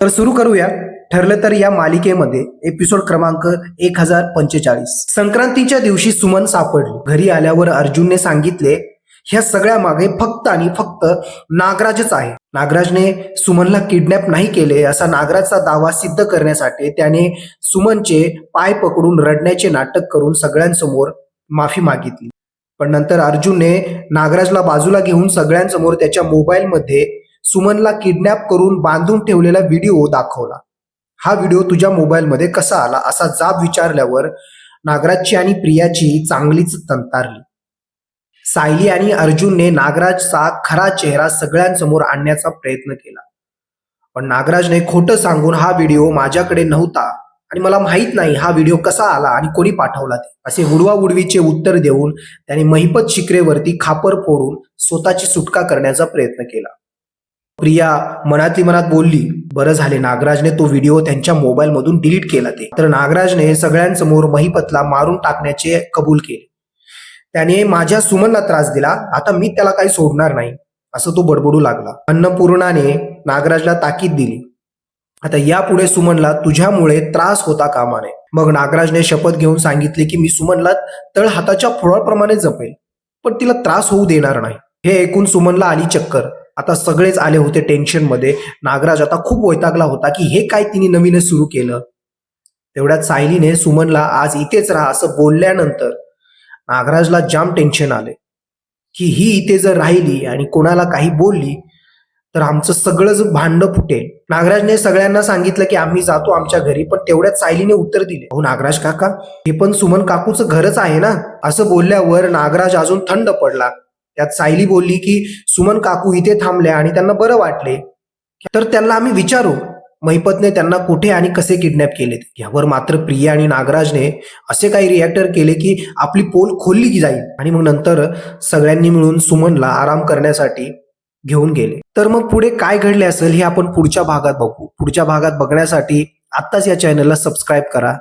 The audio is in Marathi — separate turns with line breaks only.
तर सुरू करूया. ठरलं तर या मालिकेमध्ये एपिसोड क्रमांक एक हजार पंचेचाळीस. संक्रांतीच्या दिवशी सुमन सापडली. घरी आल्यावर अर्जुनने सांगितले ह्या सगळ्या मागे फक्त आणि फक्त नागराजच आहे. नागराजने सुमनला किडनॅप नाही केले असा नागराजचा दावा सिद्ध करण्यासाठी त्याने सुमनचे पाय पकडून रडण्याचे नाटक करून सगळ्यांसमोर माफी मागितली. पण नंतर अर्जुनने नागराजला बाजूला घेऊन सगळ्यांसमोर त्याच्या मोबाईलमध्ये सुमनला किडनॅप करून बांधून ठेवलेला व्हिडिओ दाखवला. हा व्हिडिओ तुझ्या मोबाईलमध्ये कसा आला असा जाब विचारल्यावर नागराजची आणि प्रियाची चांगलीच तंतारली. सायली आणि अर्जुनने नागराजचा खरा चेहरा सगळ्यांसमोर आणण्याचा प्रयत्न केला. पण नागराजने खोटं सांगून हा व्हिडिओ माझ्याकडे नव्हता आणि मला माहीत नाही हा व्हिडिओ कसा आला आणि कोणी पाठवला ते. असे उडवाउडवीचे उत्तर देऊन त्याने महिपत शिकरेवरती खापर फोडून स्वतःची सुटका करण्याचा प्रयत्न केला. प्रिया मनातली मनात बोलली बरं झाले नागराजने तो व्हिडिओ त्यांच्या मोबाईल मधून डिलीट केला ते. तर नागराजने सगळ्यांसमोर महिपतला मारून टाकण्याचे कबूल केले. त्याने माझ्या सुमनला त्रास दिला आता मी त्याला काही सोडणार नाही. असं तो बडबडू लागला. अन्नपूर्णाने नागराजला ताकीद दिली. आता यापुढे सुमनला तुझ्यामुळे त्रास होता कामा नये मग नागराजने शपथ घेऊन सांगितले की मी सुमनला तळ हाताच्या फुळाप्रमाणे जपेल पण तिला त्रास होऊ देणार नाही. हे ऐकून सुमनला आली चक्कर. आता सगळेच आले होते टेन्शनमध्ये नागराज आता खूप वैतागला होता की हे काय तिने नवीनच सुरू केलं? तेवढ्यात सायलीने सुमनला आज इथेच राहा असं बोलल्यानंतर नागराजला जाम टेन्शन आले. की ही इथे जर राहिली आणि कोणाला काही बोलली तर आमचं सगळंच भांड फुटेल. नागराजने सगळ्यांना सांगितलं की आम्ही जातो आमच्या घरी पण तेवढ्यात सायलीने उत्तर दिले. हो नागराज काका हे पण सुमन काकूचं घरच आहे ना? असं बोलल्यावर नागराज अजून थंड पडला. त्यात सायली बोलली की सुमन काकू इथे थांबल्या आणि त्यांना बरं वाटले. तर त्यांना आम्ही विचारू. महिपतने त्यांना कुठे आणि कसे किडनॅप केले? यावर मात्र प्रिया आणि नागराजने असे काही रिॲक्टर केले की आपली पोल खोलली की जाईल. आणि मग नंतर सगळ्यांनी मिळून सुमनला आराम करण्यासाठी घेऊन गेले. तर मग पुढे काय घडले असेल हे आपण पुढच्या भागात बघू. पुढच्या भागात बघण्यासाठी आत्ताच या चॅनलला सबस्क्राईब करा.